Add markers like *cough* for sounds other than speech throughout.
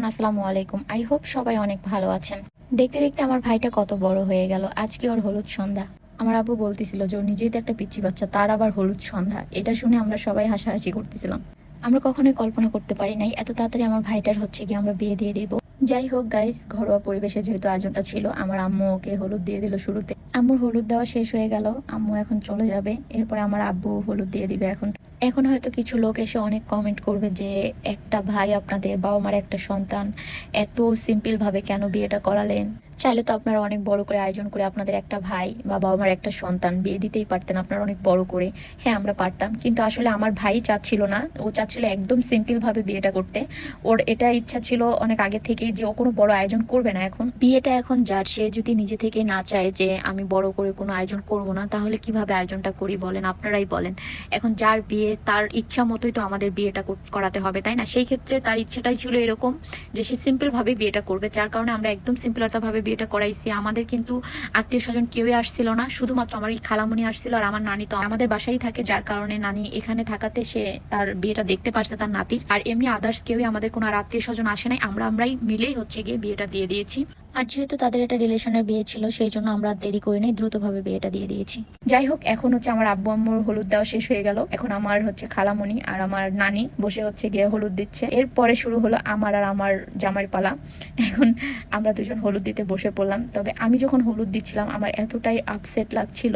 Everyone, আসসালামু আলাইকুম। I hope সবাই অনেক ভালো আছেন। দেখতে দেখতে আমার ভাইটা কত বড় হয়ে গেল। আজকে ওর হলুদ সন্ধ্যা। আমার আব্বু বলতেছিল যে ও নিজেই তো একটা পিচ্ছি বাচ্চা, তার আবার হলুদ সন্ধ্যা। এটা শুনে আমরা সবাই হাসাহাসি করতেছিলাম। আমরা কখনোই কল্পনা করতে পারি নাই, এত তাড়াতাড়ি আমার ভাইটার হচ্ছে কি আমরা বিয়ে দিয়ে দিব। যাই হোক গাইস ঘরোয়া পরিবেশে যেহেতু আয়োজনটা ছিল, আমার আম্মু ওকে হলুদ দিয়ে দিল শুরুতে। আম্মুর হলুদ দেওয়া শেষ হয়ে গেল, আম্মু এখন চলে যাবে। এরপরে আমার আব্বু হলুদ দিয়ে দিবে এখন। এখন হয়তো কিছু লোক এসে অনেক কমেন্ট করবে যে, একটা ভাই আপনাদের বাবা মার একটা সন্তান এত সিম্পল ভাবে কেন বিয়েটা করালেন? চাইলে তো আপনারা অনেক বড় করে আয়োজন করে আপনাদের একটা ভাই বা বাবা মার একটা সন্তান বিয়ে দিতেই পারতেন, আপনারা অনেক বড় করে। হ্যাঁ আমরা পারতাম। কিন্তু আসলে আমার ভাই চাচ্ছিল না। ও চাচ্ছিল একদম সিম্পল ভাবে বিয়েটা করতে। ওর এটা ইচ্ছা ছিল অনেক আগে থেকে যে ও কোনো বড় আয়োজন করবে না এখন। বিয়েটা এখন যার, সে যদি নিজে থেকে না চায় যে আমি বড় করে কোনো আয়োজন করব না, তাহলে কীভাবে আয়োজনটা করি বলেন? আপনারাই বলেন। এখন যার বিয়ে, তার ইচ্ছা মতোই তো আমাদের বিয়েটা করাতে হবে, তাই না? সেই ক্ষেত্রে তার ইচ্ছাটাই ছিল এরকম যে সে সিম্পল ভাবে বিয়েটা করবে, যার কারণে আমরা একদম সিম্পলতা ভাবে বিয়েটা করাইছি। আমাদের কিন্তু আত্মীয় স্বজন কেউই আসছিল না, শুধুমাত্র আমার এই খালামুনি আসছিল আর আমার নানি তো আমাদের বাসায় থাকে, যার কারণে নানি এখানে থাকাতে সে তার বিয়েটা দেখতে পারছে তার নাতির। আর এমনি আদার্স কেউই আমাদের কোনো আত্মীয় স্বজন আসে নাই, আমরা আমরাই মিলেই হচ্ছে গিয়ে বিয়েটা দিয়ে দিয়েছি। আর যেহেতু তাদের একটা রিলেশনের বিয়ে ছিল, সেই জন্য আমরা দেরি করে নেই, দ্রুতভাবে বিয়েটা দিয়ে দিয়েছি। যাই হোক, এখন হচ্ছে আমার আব্বু আম্মুর হলুদ দেওয়া শেষ হয়ে গেল। এখন আমার হচ্ছে খালামণি আর আমার নানি বসে হচ্ছে গিয়ে হলুদ দিচ্ছে। এরপরে শুরু হলো আমার আর আমার জামাই পালা। এখন আমরা দুজন হলুদ দিতে বসে পড়লাম। তবে আমি যখন হলুদ দিচ্ছিলাম, আমার এতটাই আপসেট লাগছিল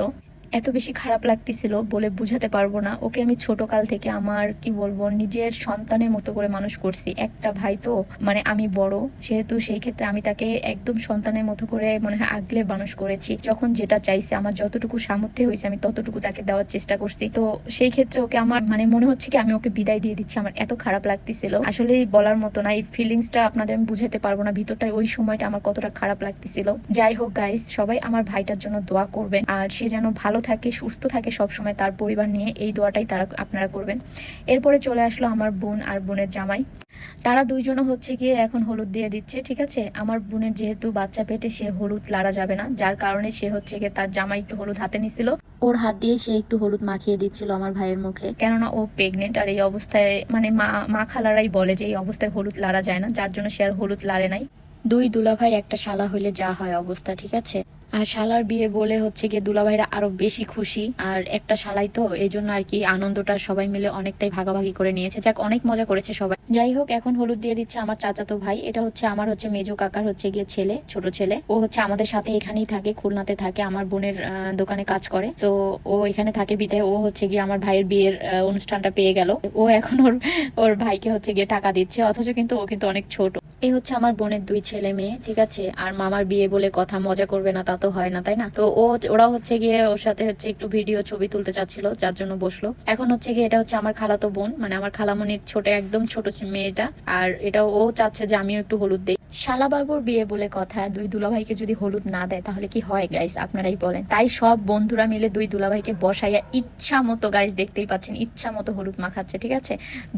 এত বেশি খারাপ লাগতেছিল বলে বুঝাতে পারব না। ওকে আমি ছোট কাল থেকে আমার, কি বলব, নিজের সন্তানের মতো করে মানুষ করছি। একটা ভাই তো মানে আমি বড়, সেহেতু সেই ক্ষেত্রে আমি তাকে একদম সন্তানের মতো করে মনে হয় আগলে মানুষ করেছি। যখন যেটা চাইছে, আমার যতটুকু সামর্থ্য হয়েছে, আমি ততটুকু তাকে দেওয়ার চেষ্টা করছি। তো সেই ক্ষেত্রে ওকে আমার মানে মনে হচ্ছে কি, আমি ওকে বিদায় দিয়ে দিচ্ছি। আমার এত খারাপ লাগতেছিল। আসলে বলার মতো না, এই ফিলিংসটা আপনাদের আমি বুঝাতে পারব না, ভিতরটায় ওই সময়টা আমার কতটা খারাপ লাগতেছিল। যাই হোক গাইস সবাই আমার ভাইটার জন্য দোয়া করবেন। আর সে যেন ভালো থাকে, সুস্থ থাকে সব সময় তার পরিবার নিয়ে, এই দোয়াটাই তারা আপনারা করবেন। এরপরে চলে আসলো আমার বোন আর বোনের জামাই। তারা দুইজন হচ্ছে গিয়ে এখন হলুদ দিয়ে দিচ্ছে, ঠিক আছে? আমার বোনের যেহেতু বাচ্চা পেটে সে হলুদ লাড়া যাবে না, যার কারণে সে হচ্ছে গিয়ে তার জামাই একটু হলুদ হাতে নিছিল। ওর হাত দিয়ে সে একটু হলুদ মাখিয়ে দিচ্ছিল আমার ভাইয়ের মুখে। কেননা ও প্রেগনেন্ট আর এই অবস্থায় মানে মা মা খালারাই বলে যে এই অবস্থায় হলুদ লাড়া যায় না, যার জন্য সে আর হলুদ লাড়ে নাই। দুই দুলাভাই একটা শালা হইলে যা হয় অবস্থা, ঠিক আছে? আর শালার বিয়ে বলে হচ্ছে গিয়ে দুলাভাইরা আরও বেশি খুশি। আর একটা শালাই তো এই জন্য আর কি আনন্দটা সবাই মিলে অনেকটাই ভাগাভাগি করে নিয়েছে। যাক, অনেক মজা করেছে সবাই। যাই হোক, এখন হলুদ দিয়ে দিচ্ছে আমার চাচাতো ভাই। এটা হচ্ছে আমার হচ্ছে মেজো কাকার হচ্ছে গিয়ে ছেলে, ছোট ছেলে। ও হচ্ছে আমাদের সাথে এখানেই থাকে, খুলনাতে থাকে, আমার বোনের দোকানে কাজ করে। তো ও এখানে থাকে বিধায় ও হচ্ছে গিয়ে আমার ভাইয়ের বিয়ের অনুষ্ঠানটা পেয়ে গেল। ও এখন ওর ওর ভাইকে হচ্ছে গিয়ে টাকা দিচ্ছে, অথচ কিন্তু ও কিন্তু অনেক ছোট। এই হচ্ছে আমার বোনের দুই ছেলে মেয়ে, ঠিক আছে? আর মামার বিয়ে বলে কথা, মজা করবে না তা। তো হয় না, তাই না? তো ও ওরা হচ্ছে গিয়ে ওর সাথে হচ্ছে একটু ভিডিও ছবি তুলতে চাচ্ছিল, যার জন্য বসল। এখন হচ্ছে গিয়ে এটা হচ্ছে আমার খালাতো বোন মানে আমার খালামনির ছোট, একদম ছোট মেয়েটা। আর এটা ও চাচ্ছে যে আমিও একটু হলুদ দিই। শালাবাবুর বিয়ে বলে কথা, দুই দুলাভাইকে যদি হলুদ না দেয়, তাহলে কি হয় গাইস আপনারাই বলেন। তাই সব বন্ধুরা মিলে দুই দুলাভাইকে বসাইয়া ইচ্ছা মতো গাইস দেখতেই পাচ্ছেন, ইচ্ছা মতো হলুদ মাখাচ্ছে, ঠিক আছে?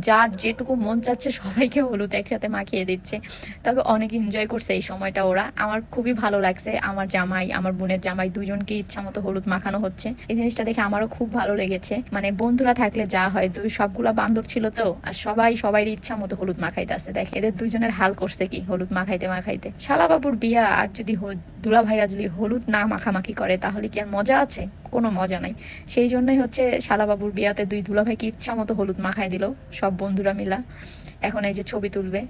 যার যেটুকু মন চাচ্ছে সবাইকে হলুদ একসাথে মাখিয়ে দিচ্ছে। তবে অনেক এনজয় করছে এই সময়টা ওরা। আমার খুবই ভালো লাগছে। আমার জামাই, আমার বোনের জামাই দুইজনকে ইচ্ছা মতো হলুদ মাখানো হচ্ছে। এই জিনিসটা দেখে আমারও খুব ভালো লেগেছে। মানে বন্ধুরা থাকলে যা হয়, দুই সবগুলা বান্দর ছিল তো, আর সবাই সবাই ইচ্ছা মতো হলুদ মাখাইতে আছে দেখ, এদের দুইজনের হাল করছে কি, হলুদ মাখাইতে মাখাইতে শালাবাবুর বিয়া আর যদি দুলা ভাইরা যদি হলুদ না মাখামাখি করে, তাহলে কি আর মজা আছে? কোনো মজা নাই। সেই জন্যই হচ্ছে শালাবাবুর বিয়াতে দুই দুলা ভাইকে ইচ্ছা মতো হলুদ মাখাই দিল, সব বন্ধুরা মিলা। এখন এই যে ছবি তুলবে।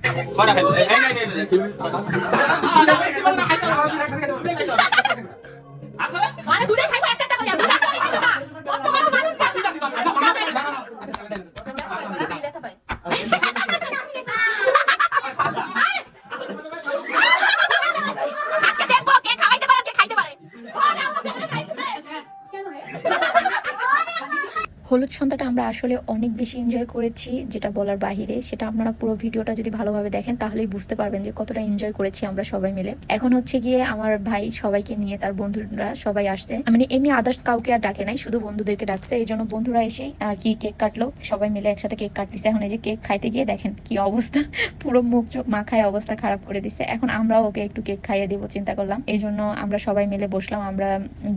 হলুদ সন্ধ্যাটা আমরা আসলে অনেক বেশি এনজয় করেছি, যেটা বলার বাহিরে। সেটা আপনারা পুরো ভিডিওটা যদি ভালোভাবে দেখেন, তাহলেই বুঝতে পারবেন যে কতটা এনজয় করেছি আমরা সবাই মিলে। এখন হচ্ছে গিয়ে আমার ভাই সবাইকে নিয়ে, তার বন্ধুরা সবাই আসছে। মানে এমনি আদার্স কাউকে আর ডাকে নাই, শুধু বন্ধুদেরকে ডাকছে। এই জন্য বন্ধুরা এসে আর কি কেক কাটলো? সবাই মিলে একসাথে কেক কাটতেছে। এখন এই যে কেক খাইতে গিয়ে দেখেন কি অবস্থা। *laughs* পুরো মুখ, চোখ মাখায় অবস্থা খারাপ করে দিছে। এখন আমরাও ওকে একটু কেক খাইয়ে দিব, চিন্তা করলাম। এই জন্য আমরা সবাই মিলে বসলাম। আমরা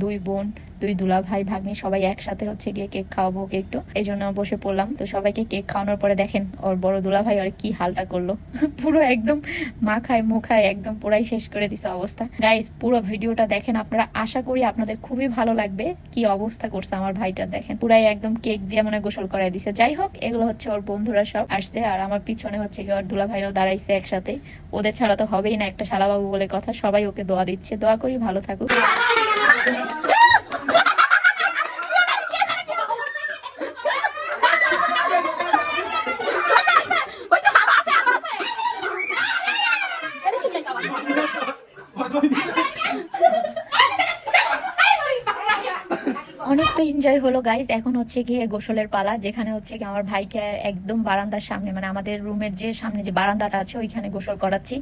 দুই বোন দুই দুলা ভাই ভাগ্নি সবাই একসাথে হচ্ছে গিয়ে কেক খাওয়াবো ওকে একটু। এই জন্য বসে পড়লাম। তো সবাইকে কেক খাওয়ানোর পরে দেখেন, ওর বড় দুলা ভাই আর কি হালটা করল। *laughs* পুরো একদম মাখায় মুখায় একদম পুরাই শেষ করে দিছে অবস্থা। গাইস পুরো ভিডিওটা দেখেন আপনারা। আশা করি আপনাদের খুবই ভালো লাগবে। কি অবস্থা করছে আমার ভাইটার দেখেন। পুরাই একদম কেক দিয়ে মানে গোসল করাই দিছে। যাই হোক, এগুলো হচ্ছে ওর বন্ধুরা সব আসছে আর আমার পিছনে হচ্ছে কি ওর দুলা ভাইরাও দাঁড়াইছে একসাথে। ওদের ছাড়া তো হবেই না একটা শালাবাবু বলে কথা। সবাই ওকে দোয়া দিচ্ছে। দোয়া করি ভালো থাকুক। অনেক তো এনজয় হলো গাইজ এখন হচ্ছে গিয়ে গোসলের পালা, যেখানে হচ্ছে কি আমার ভাইকে একদম বারান্দার সামনে মানে আমাদের রুমের যে সামনে যে বারান্দাটা আছে, ওইখানে গোসল করাচ্ছি।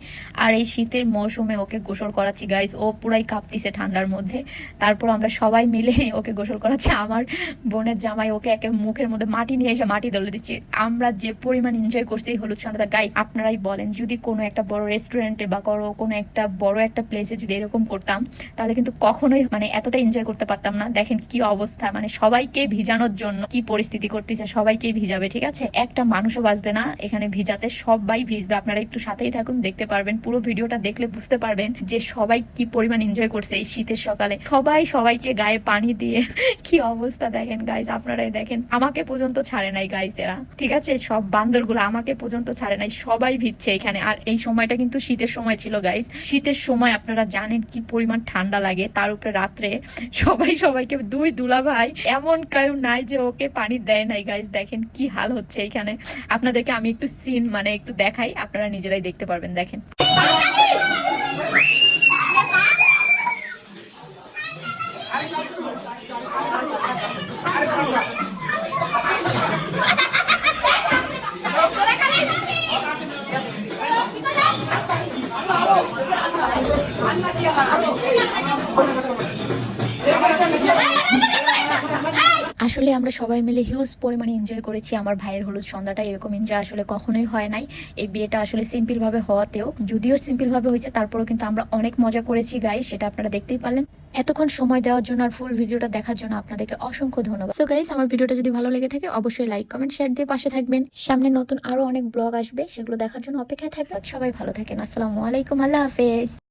আর এই শীতের মৌসুমে ওকে গোসল করাচ্ছি গাইজ ও পুরাই কাঁপতিছে ঠান্ডার মধ্যে। তারপর আমরা সবাই মিলে *laughs* ওকে গোসল করাচ্ছি। আমার বোনের জামাই ওকে একে মুখের মধ্যে মাটি নিয়ে এসে মাটি দলে দিচ্ছি। আমরা যে পরিমাণ এনজয় করছি এই হলুদ সন্ধ্যাটা গাইজ আপনারাই বলেন, যদি কোনো একটা বড় রেস্টুরেন্টে বা করো কোনো একটা বড় একটা প্লেসে যদি এরকম করতাম, তাহলে কিন্তু কখনোই মানে এতটা এনজয় করতে পারতাম না। দেখেন কি অবস্থা মানে সবাইকে ভিজানোর জন্য কি পরিস্থিতি করতেছে সবাইকে ভিজাবে, ঠিক আছে? একটা মানুষও বাঁচবে না, এখানে ভিজাতে সবাই ভিজবে। আপনারা একটু সাথেই থাকুন, দেখতে পারবেন, পুরো ভিডিওটা দেখলে বুঝতে পারবেন যে সবাই কি পরিমাণ এনজয় করছে এই শীতের সকালে। সবাই সবাইকে গায়ে পানি দিয়ে *laughs* কি অবস্থা দেখেন গাইজ আপনারাই দেখেন। আমাকে পর্যন্ত ছাড়ে নাই গাইজ এরা, ঠিক আছে? সব বান্দরগুলো আমাকে পর্যন্ত ছাড়ে নাই, সবাই ভিজছে এখানে। আর এই সময়টা কিন্তু শীতের সময় ছিল গাইজ শীতের সময় আপনারা জানেন কি পরিমাণ ঠান্ডা লাগে, তার উপরে রাত্রে সবাই সবাইকে দুই দুলা ভাই এমন কেউ নাই যে ওকে পানি দেয় নাই। গাইজ দেখেন কি হাল হচ্ছে এখানে। আপনাদেরকে আমি একটু সিন মানে একটু দেখাই। আপনারা নিজেরাই দেখতে পারবেন, দেখেন। আসলে আমরা সবাই মিলে হিউজ পরিমাণে এনজয় করেছি। আমার ভাইয়ের হলুদ সন্ধ্যাটা এরকম এনজয় আসলে কখনোই হয় নাই। এই বিয়েটা আসলে সিম্পল ভাবে হওয়াতেও, যদিও সিম্পল ভাবে হয়েছে, তারপরেও কিন্তু আমরা অনেক মজা করেছি গাই সেটা আপনারা দেখতেই পারলেন। এতক্ষণ সময় দেওয়ার জন্য আর ফুল ভিডিওটা দেখার জন্য আপনাদেরকে অসংখ্য ধন্যবাদ। সো গাইস আমার ভিডিওটা যদি ভালো লেগে থাকে, অবশ্যই লাইক কমেন্ট শেয়ার দিয়ে পাশে থাকবেন। সামনে নতুন আরও অনেক ব্লগ আসবে, সেগুলো দেখার জন্য অপেক্ষায় থাকবেন। সবাই ভালো থাকেন। আসসালামু আলাইকুম, আল্লাহ হাফেজ।